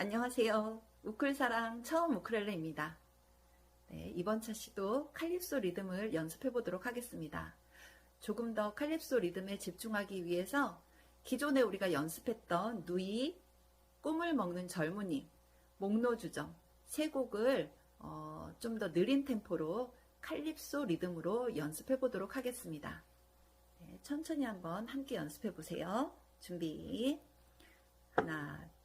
안녕하세요. 우클사랑 처음 우크렐레입니다. 네, 이번 차시도 칼립소 리듬을 연습해 보도록 하겠습니다. 조금 더 칼립소 리듬에 집중하기 위해서 기존에 우리가 연습했던 누이, 꿈을 먹는 젊은이, 목노주정 세 곡을 어, 좀 더 느린 템포로 칼립소 리듬으로 연습해 보도록 하겠습니다. 네, 천천히 한번 함께 연습해 보세요. 준비 하나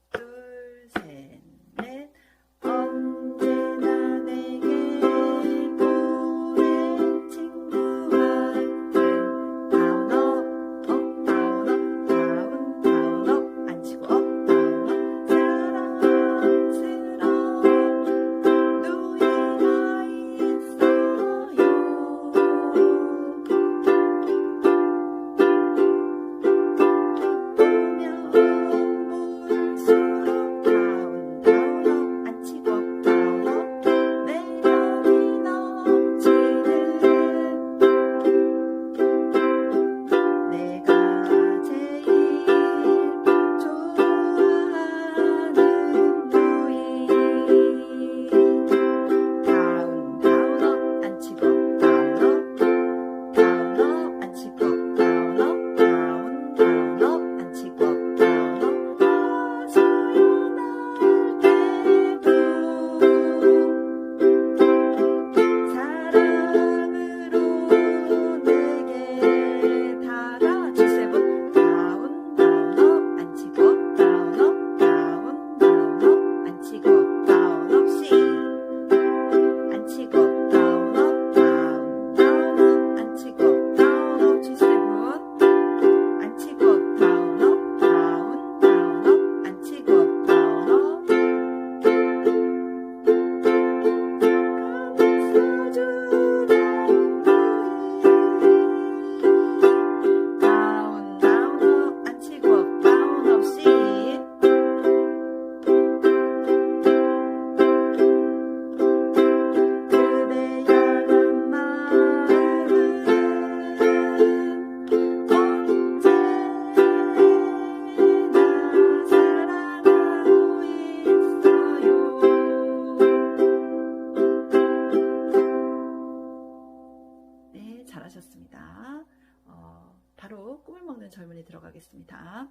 잘하셨습니다. 어, 바로 꿈을 먹는 젊은이 들어가겠습니다.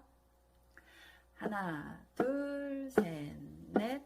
하나, 둘, 셋, 넷,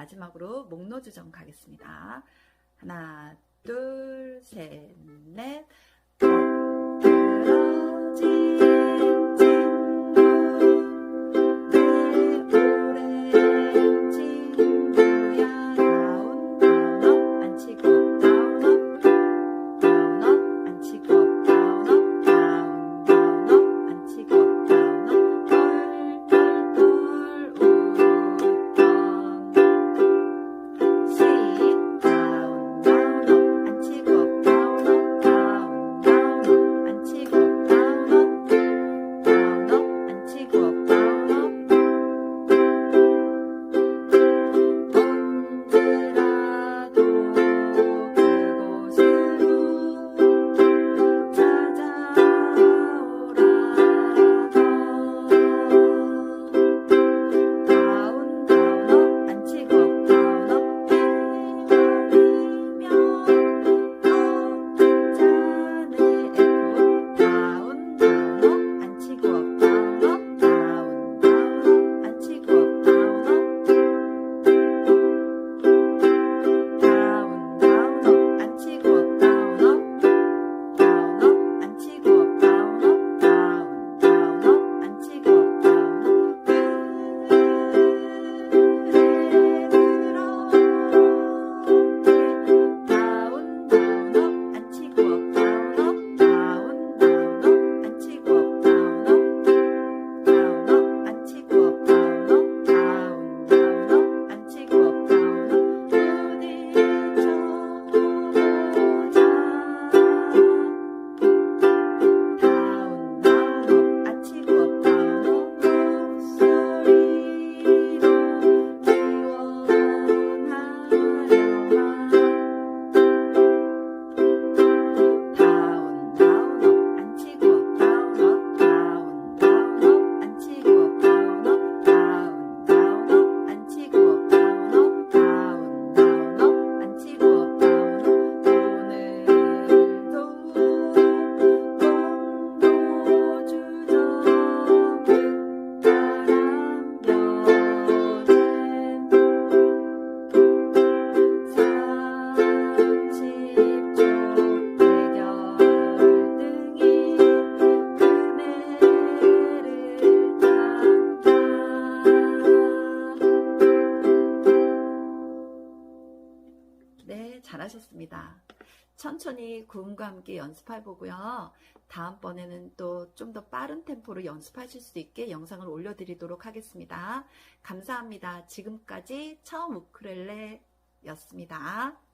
마지막으로 목노주정 가겠습니다. 하나, 둘, 셋, 넷. 천천히 구음과 함께 연습해 보고요. 다음번에는 또 좀 더 빠른 템포로 연습하실 수 있게 영상을 올려드리도록 하겠습니다. 감사합니다. 지금까지 처음 우크렐레였습니다.